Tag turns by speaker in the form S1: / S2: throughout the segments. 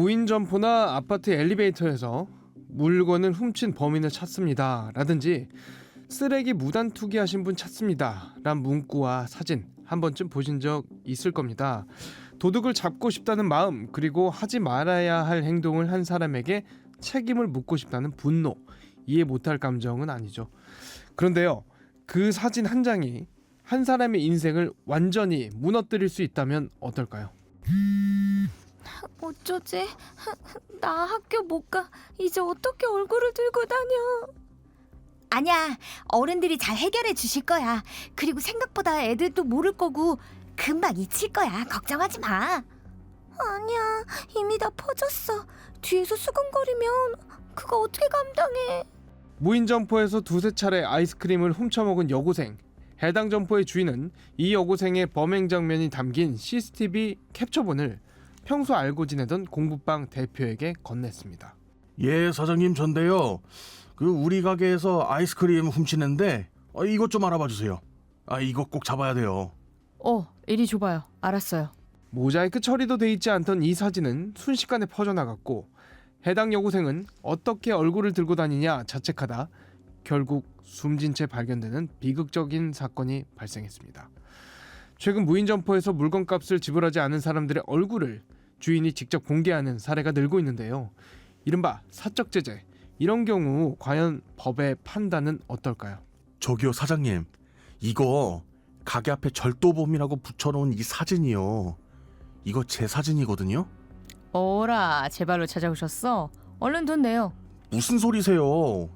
S1: 무인 점포나 아파트 엘리베이터에서 물건을 훔친 범인을 찾습니다. 라든지 쓰레기 무단 투기하신 분 찾습니다. 란 문구와 사진 한 번쯤 보신 적 있을 겁니다. 도둑을 잡고 싶다는 마음 그리고 하지 말아야 할 행동을 한 사람에게 책임을 묻고 싶다는 분노 이해 못할 감정은 아니죠. 그런데요. 그 사진 한 장이 한 사람의 인생을 완전히 무너뜨릴 수 있다면 어떨까요?
S2: 어쩌지? 나 학교 못 가. 이제 어떻게 얼굴을 들고 다녀?
S3: 아니야, 어른들이 잘 해결해 주실 거야. 그리고 생각보다 애들도 모를 거고 금방 잊힐 거야. 걱정하지 마.
S2: 아니야, 이미 다 퍼졌어. 뒤에서 수근거리면 그거 어떻게 감당해?
S1: 무인 점포에서 두세 차례 아이스크림을 훔쳐먹은 여고생. 해당 점포의 주인은 이 여고생의 범행 장면이 담긴 CCTV 캡처본을 평소 알고 지내던 공부방 대표에게 건넸습니다.
S4: 예, 사장님 전데요. 그 우리 가게에서 아이스크림 훔치는데 어, 이것 좀 알아봐 주세요. 아, 이거 꼭 잡아야 돼요.
S5: 어, 이리 줘봐요. 알았어요.
S1: 모자이크 처리도 돼 있지 않던 이 사진은 순식간에 퍼져나갔고 해당 여고생은 어떻게 얼굴을 들고 다니냐 자책하다 결국 숨진 채 발견되는 비극적인 사건이 발생했습니다. 최근 무인 점포에서 물건값을 지불하지 않은 사람들의 얼굴을 주인이 직접 공개하는 사례가 늘고 있는데요. 이른바 사적 제재 이런 경우 과연 법의 판단은 어떨까요?
S4: 저기요, 사장님. 이거 가게 앞에 절도범이라고 붙여놓은 이 사진이요. 이거 제 사진이거든요.
S5: 어라, 제 발로 찾아오셨어? 얼른 돈 내요.
S4: 무슨 소리세요?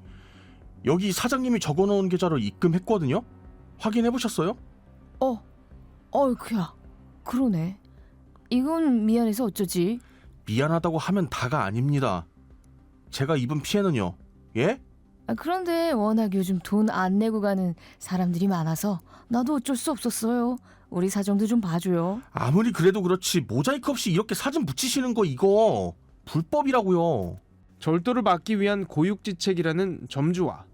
S4: 여기 사장님이 적어놓은 계좌로 입금했거든요. 확인해 보셨어요?
S5: 어, 어이구야. 그러네. 이건 미안해서 어쩌지?
S4: 미안하다고 하면 다가 아닙니다. 제가 입은 피해는요. 예?
S5: 아, 그런데 워낙 요즘 돈 안 내고 가는 사람들이 많아서 나도 어쩔 수 없었어요. 우리 사정도 좀 봐줘요.
S4: 아무리 그래도 그렇지 모자이크 없이 이렇게 사진 붙이시는 거 이거 불법이라고요.
S1: 절도를 막기 위한 고육지책이라는 점주와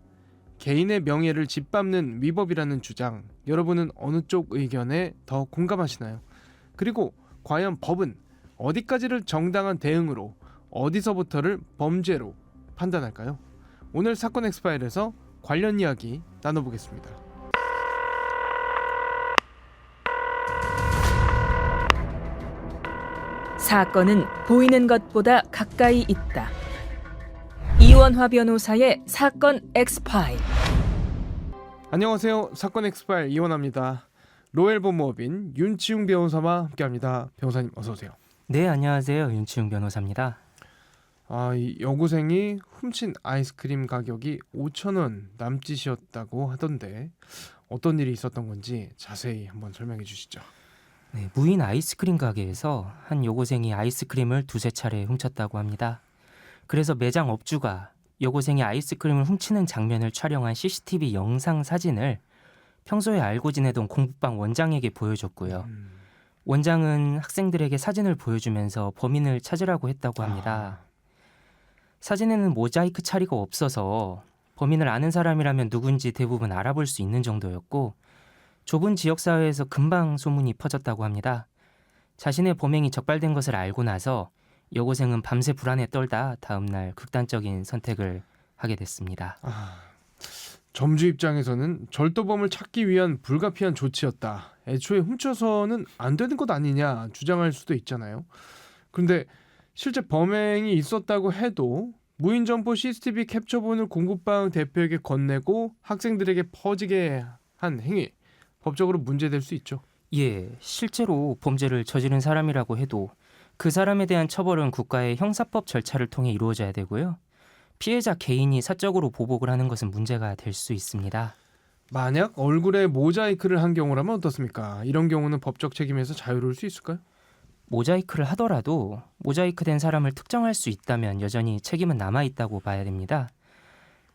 S1: 개인의 명예를 짓밟는 위법이라는 주장 여러분은 어느 쪽 의견에 더 공감하시나요? 그리고 과연 법은 어디까지를 정당한 대응으로 어디서부터를 범죄로 판단할까요? 오늘 사건 엑스파일에서 관련 이야기 나눠보겠습니다.
S6: 사건은 보이는 것보다 가까이 있다. 이원화 변호사의 사건 엑스파일.
S1: 안녕하세요. 사건 엑스파일 이원합니다. 로엘 본모업인 윤치웅 변호사와 함께합니다. 변호사님 어서 오세요.
S7: 네, 안녕하세요. 윤치웅 변호사입니다.
S1: 아, 이 여고생이 훔친 아이스크림 가격이 5천 원 남짓이었다고 하던데 어떤 일이 있었던 건지 자세히 한번 설명해 주시죠.
S7: 네, 무인 아이스크림 가게에서 한 여고생이 아이스크림을 두세 차례 훔쳤다고 합니다. 그래서 매장 업주가 여고생이 아이스크림을 훔치는 장면을 촬영한 CCTV 영상 사진을 평소에 알고 지내던 공부방 원장에게 보여줬고요.
S1: 음,
S7: 원장은 학생들에게 사진을 보여주면서 범인을 찾으라고 했다고 합니다. 사진에는 모자이크 처리가 없어서 범인을 아는 사람이라면 누군지 대부분 알아볼 수 있는 정도였고 좁은 지역 사회에서 금방 소문이 퍼졌다고 합니다. 자신의 범행이 적발된 것을 알고 나서 여고생은 밤새 불안에 떨다 다음 날 극단적인 선택을 하게 됐습니다.
S1: 아, 점주 입장에서는 절도범을 찾기 위한 불가피한 조치였다. 애초에 훔쳐서는 안 되는 것 아니냐 주장할 수도 있잖아요. 그런데 실제 범행이 있었다고 해도 무인 점포 CCTV 캡처본을 공급방 대표에게 건네고 학생들에게 퍼지게 한 행위 법적으로 문제될 수 있죠.
S7: 예, 실제로 범죄를 저지른 사람이라고 해도 그 사람에 대한 처벌은 국가의 형사법 절차를 통해 이루어져야 되고요. 피해자 개인이 사적으로 보복을 하는 것은 문제가 될 수 있습니다.
S1: 만약 얼굴에 모자이크를 한 경우라면 어떻습니까? 이런 경우는 법적 책임에서 자유로울 수 있을까요?
S7: 모자이크를 하더라도 모자이크 된 사람을 특정할 수 있다면 여전히 책임은 남아 있다고 봐야 됩니다.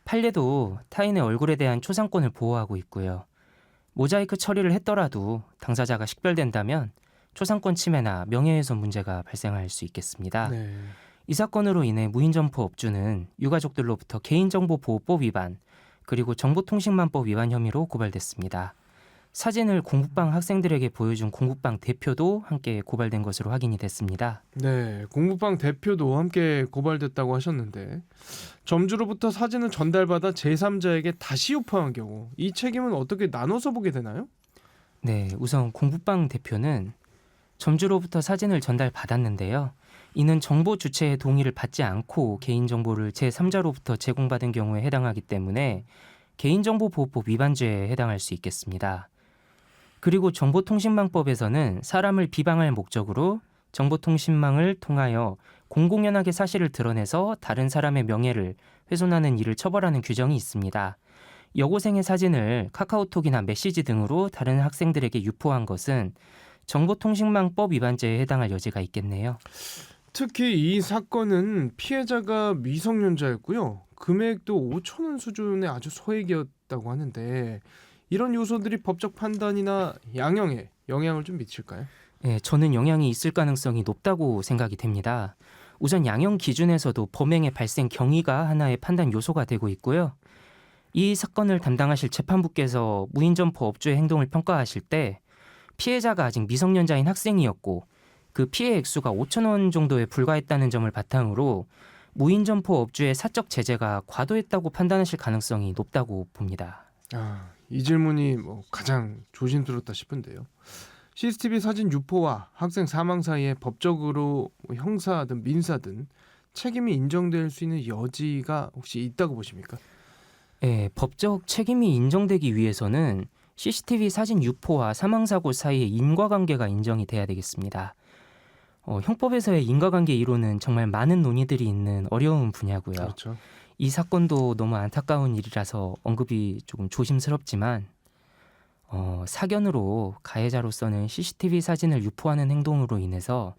S7: 판례도 타인의 얼굴에 대한 초상권을 보호하고 있고요. 모자이크 처리를 했더라도 당사자가 식별된다면 초상권 침해나 명예훼손 문제가 발생할 수 있겠습니다.
S1: 네.
S7: 이 사건으로 인해 무인점포 업주는 유가족들로부터 개인정보보호법 위반 그리고 정보통신망법 위반 혐의로 고발됐습니다. 사진을 공부방 학생들에게 보여준 공부방 대표도 함께 고발된 것으로 확인이 됐습니다.
S1: 네, 공부방 대표도 함께 고발됐다고 하셨는데 점주로부터 사진을 전달받아 제3자에게 다시 유포한 경우 이 책임은 어떻게 나눠서 보게 되나요?
S7: 네, 우선 공부방 대표는 점주로부터 사진을 전달받았는데요. 이는 정보 주체의 동의를 받지 않고 개인정보를 제3자로부터 제공받은 경우에 해당하기 때문에 개인정보보호법 위반죄에 해당할 수 있겠습니다. 그리고 정보통신망법에서는 사람을 비방할 목적으로 정보통신망을 통하여 공공연하게 사실을 드러내서 다른 사람의 명예를 훼손하는 일을 처벌하는 규정이 있습니다. 여고생의 사진을 카카오톡이나 메시지 등으로 다른 학생들에게 유포한 것은 정보통신망법 위반죄에 해당할 여지가 있겠네요.
S1: 특히 이 사건은 피해자가 미성년자였고요. 금액도 5천 원 수준의 아주 소액이었다고 하는데 이런 요소들이 법적 판단이나 양형에 영향을 좀 미칠까요?
S7: 예, 저는 영향이 있을 가능성이 높다고 생각이 됩니다. 우선 양형 기준에서도 범행의 발생 경위가 하나의 판단 요소가 되고 있고요. 이 사건을 담당하실 재판부께서 무인점포 업주의 행동을 평가하실 때 피해자가 아직 미성년자인 학생이었고 그 피해 액수가 5천 원 정도에 불과했다는 점을 바탕으로 무인 점포 업주의 사적 제재가 과도했다고 판단하실 가능성이 높다고 봅니다.
S1: 아, 이 질문이 뭐 가장 조심스럽다 싶은데요. CCTV 사진 유포와 학생 사망 사이에 법적으로 뭐 형사든 민사든 책임이 인정될 수 있는 여지가 혹시 있다고 보십니까?
S7: 예, 법적 책임이 인정되기 위해서는 CCTV 사진 유포와 사망 사고 사이에 인과관계가 인정이 돼야 되겠습니다. 어, 형법에서의 인과관계 이론은 정말 많은 논의들이 있는 어려운 분야고요.
S1: 그렇죠.
S7: 이 사건도 너무 안타까운 일이라서 언급이 조금 조심스럽지만 어, 사견으로 가해자로서는 CCTV 사진을 유포하는 행동으로 인해서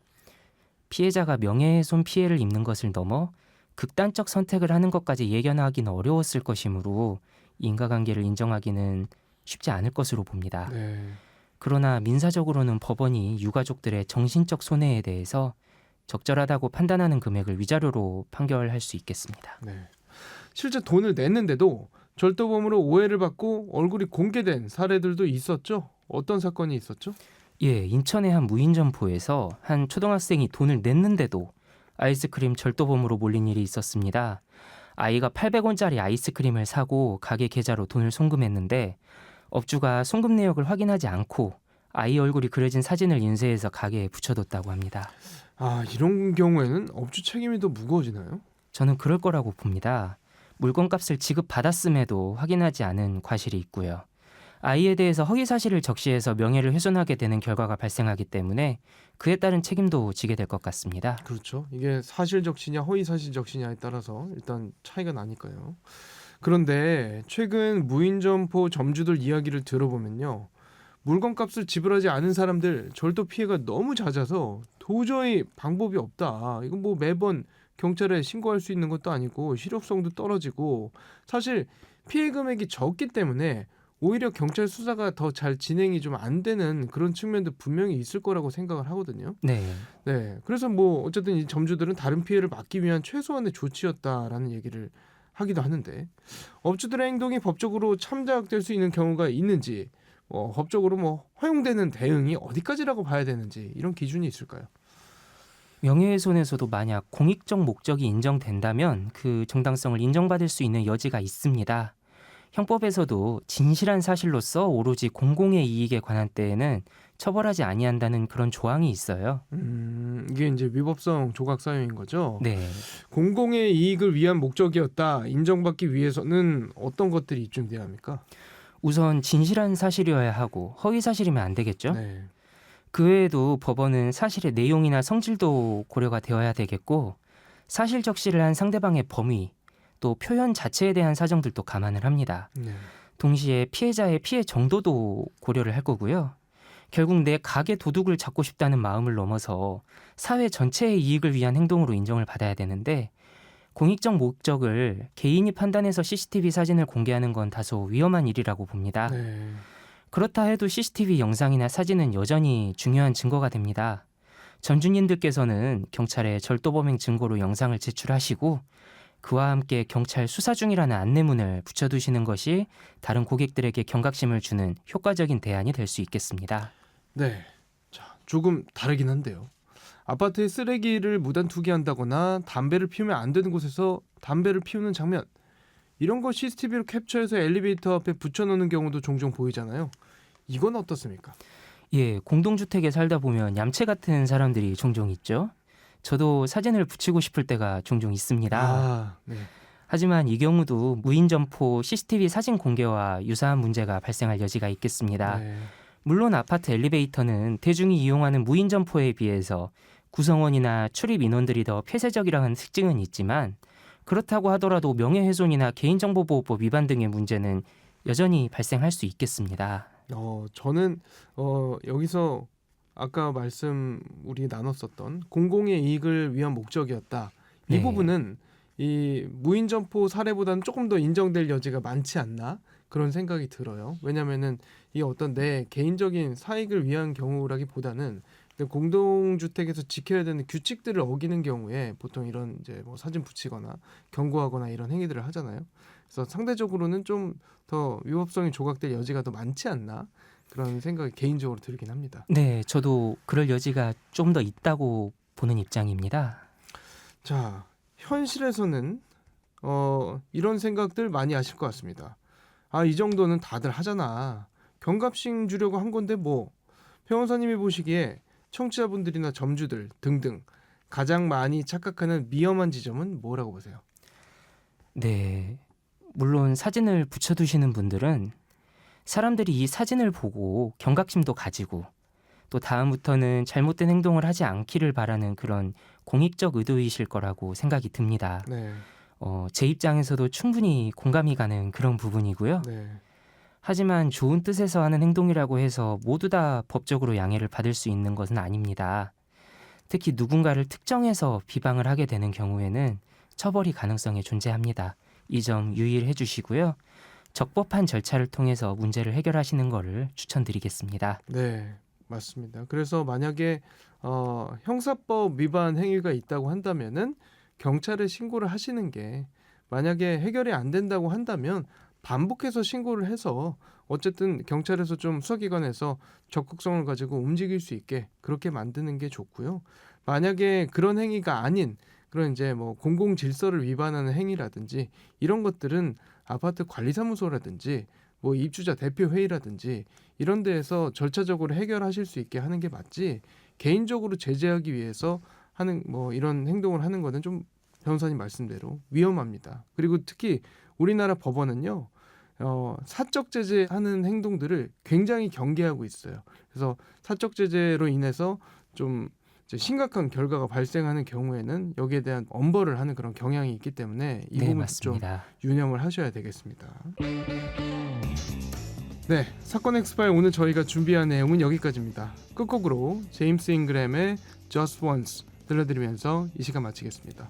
S7: 피해자가 명예훼손 피해를 입는 것을 넘어 극단적 선택을 하는 것까지 예견하기는 어려웠을 것이므로 인과관계를 인정하기는 쉽지 않을 것으로 봅니다.
S1: 네.
S7: 그러나 민사적으로는 법원이 유가족들의 정신적 손해에 대해서 적절하다고 판단하는 금액을 위자료로 판결할 수 있겠습니다.
S1: 네. 실제 돈을 냈는데도 절도범으로 오해를 받고 얼굴이 공개된 사례들도 있었죠. 어떤 사건이 있었죠?
S7: 예, 인천의 한 무인 점포에서 한 초등학생이 돈을 냈는데도 아이스크림 절도범으로 몰린 일이 있었습니다. 아이가 800원짜리 아이스크림을 사고 가게 계좌로 돈을 송금했는데 업주가 송금 내역을 확인하지 않고 아이 얼굴이 그려진 사진을 인쇄해서 가게에 붙여뒀다고 합니다.
S1: 아, 이런 경우에는 업주 책임이 더 무거워지나요?
S7: 저는 그럴 거라고 봅니다. 물건값을 지급받았음에도 확인하지 않은 과실이 있고요. 아이에 대해서 허위 사실을 적시해서 명예를 훼손하게 되는 결과가 발생하기 때문에 그에 따른 책임도 지게 될 것 같습니다.
S1: 그렇죠. 이게 사실 적시냐 허위 사실 적시냐에 따라서 일단 차이가 나니까요. 그런데 최근 무인점포 점주들 이야기를 들어보면요. 물건값을 지불하지 않은 사람들 절도 피해가 너무 잦아서 도저히 방법이 없다. 이건 뭐 매번 경찰에 신고할 수 있는 것도 아니고 실효성도 떨어지고 사실 피해 금액이 적기 때문에 오히려 경찰 수사가 더 잘 진행이 좀 안 되는 그런 측면도 분명히 있을 거라고 생각을 하거든요.
S7: 네.
S1: 네, 그래서 뭐 어쨌든 이 점주들은 다른 피해를 막기 위한 최소한의 조치였다라는 얘기를 하기도 하는데 업주들의 행동이 법적으로 참작될 수 있는 경우가 있는지, 어, 법적으로 뭐 허용되는 대응이 어디까지라고 봐야 되는지 이런 기준이 있을까요?
S7: 명예훼손에서도 만약 공익적 목적이 인정된다면 그 정당성을 인정받을 수 있는 여지가 있습니다. 형법에서도 진실한 사실로서 오로지 공공의 이익에 관한 때에는 처벌하지 아니한다는 그런 조항이 있어요.
S1: 음, 이게 이제 위법성 조각 사유인 거죠.
S7: 네.
S1: 공공의 이익을 위한 목적이었다 인정받기 위해서는 어떤 것들이 입증돼야 합니까?
S7: 우선 진실한 사실이어야 하고 허위 사실이면 안 되겠죠.
S1: 네.
S7: 그 외에도 법원은 사실의 내용이나 성질도 고려가 되어야 되겠고 사실 적시를 한 상대방의 범위 또 표현 자체에 대한 사정들도 감안을 합니다.
S1: 네.
S7: 동시에 피해자의 피해 정도도 고려를 할 거고요. 결국 내 가게 도둑을 잡고 싶다는 마음을 넘어서 사회 전체의 이익을 위한 행동으로 인정을 받아야 되는데 공익적 목적을 개인이 판단해서 CCTV 사진을 공개하는 건 다소 위험한 일이라고 봅니다.
S1: 네.
S7: 그렇다 해도 CCTV 영상이나 사진은 여전히 중요한 증거가 됩니다. 점주님들께서는 경찰에 절도범행 증거로 영상을 제출하시고 그와 함께 경찰 수사 중이라는 안내문을 붙여두시는 것이 다른 고객들에게 경각심을 주는 효과적인 대안이 될 수 있겠습니다.
S1: 네. 자, 조금 다르긴 한데요. 아파트에 쓰레기를 무단 투기한다거나 담배를 피우면 안 되는 곳에서 담배를 피우는 장면 이런 거 CCTV로 캡처해서 엘리베이터 앞에 붙여놓는 경우도 종종 보이잖아요. 이건 어떻습니까?
S7: 예, 공동주택에 살다 보면 얌체 같은 사람들이 종종 있죠. 저도 사진을 붙이고 싶을 때가 종종 있습니다.
S1: 아, 네.
S7: 하지만 이 경우도 무인 점포 CCTV 사진 공개와 유사한 문제가 발생할 여지가 있겠습니다.
S1: 네.
S7: 물론 아파트 엘리베이터는 대중이 이용하는 무인 점포에 비해서 구성원이나 출입 인원들이 더 폐쇄적이라는 특징은 있지만 그렇다고 하더라도 명예훼손이나 개인정보보호법 위반 등의 문제는 여전히 발생할 수 있겠습니다.
S1: 어, 저는 어, 여기서 아까 말씀 우리 나눴었던 공공의 이익을 위한 목적이었다. 이
S7: 네.
S1: 부분은 이 무인 점포 사례보다는 조금 더 인정될 여지가 많지 않나 그런 생각이 들어요. 왜냐면은 이 어떤 내 개인적인 사익을 위한 경우라기보다는 공동 주택에서 지켜야 되는 규칙들을 어기는 경우에 보통 이런 이제 뭐 사진 붙이거나 경고하거나 이런 행위들을 하잖아요. 그래서 상대적으로는 좀 더 위법성이 조각될 여지가 더 많지 않나 그런 생각이 개인적으로 들긴 합니다.
S7: 네, 저도 그럴 여지가 좀 더 있다고 보는 입장입니다.
S1: 자, 현실에서는 어, 이런 생각들 많이 하실 것 같습니다. 아, 이 정도는 다들 하잖아. 경갑심 주려고 한 건데 뭐 변호사님이 보시기에 청취자분들이나 점주들 등등 가장 많이 착각하는 위험한 지점은 뭐라고 보세요?
S7: 네. 물론 사진을 붙여두시는 분들은 사람들이 이 사진을 보고 경각심도 가지고 또 다음부터는 잘못된 행동을 하지 않기를 바라는 그런 공익적 의도이실 거라고 생각이 듭니다.
S1: 네,
S7: 어, 제 입장에서도 충분히 공감이 가는 그런 부분이고요.
S1: 네,
S7: 하지만 좋은 뜻에서 하는 행동이라고 해서 모두 다 법적으로 양해를 받을 수 있는 것은 아닙니다. 특히 누군가를 특정해서 비방을 하게 되는 경우에는 처벌이 가능성이 존재합니다. 이 점 유의를 해주시고요. 적법한 절차를 통해서 문제를 해결하시는 것을 추천드리겠습니다.
S1: 네, 맞습니다. 그래서 만약에 어, 형사법 위반 행위가 있다고 한다면은 경찰에 신고를 하시는 게 만약에 해결이 안 된다고 한다면 반복해서 신고를 해서 어쨌든 경찰에서 좀 수사기관에서 적극성을 가지고 움직일 수 있게 그렇게 만드는 게 좋고요. 만약에 그런 행위가 아닌 그런 이제 뭐 공공 질서를 위반하는 행위라든지 이런 것들은 아파트 관리사무소라든지 뭐 입주자 대표 회의라든지 이런 데에서 절차적으로 해결하실 수 있게 하는 게 맞지 개인적으로 제재하기 위해서 하는 뭐 이런 행동을 하는 거는 좀 변호사님 말씀대로 위험합니다. 그리고 특히 우리나라 법원은요. 어, 사적 제재하는 행동들을 굉장히 경계하고 있어요. 그래서 사적 제재로 인해서 좀 심각한 결과가 발생하는 경우에는 여기에 대한 엄벌을 하는 그런 경향이 있기 때문에 이
S7: 네,
S1: 부분 좀
S7: 맞습니다.
S1: 유념을 하셔야 되겠습니다. 네, 사건 엑스파일 오늘 저희가 준비한 내용은 여기까지입니다. 끝곡으로 제임스 잉그램의 Just Once 들려드리면서 이 시간 마치겠습니다.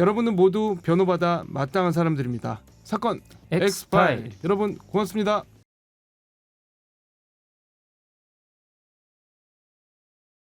S1: 여러분은 모두 변호받아 마땅한 사람들입니다. 사건 엑스파일 여러분 고맙습니다.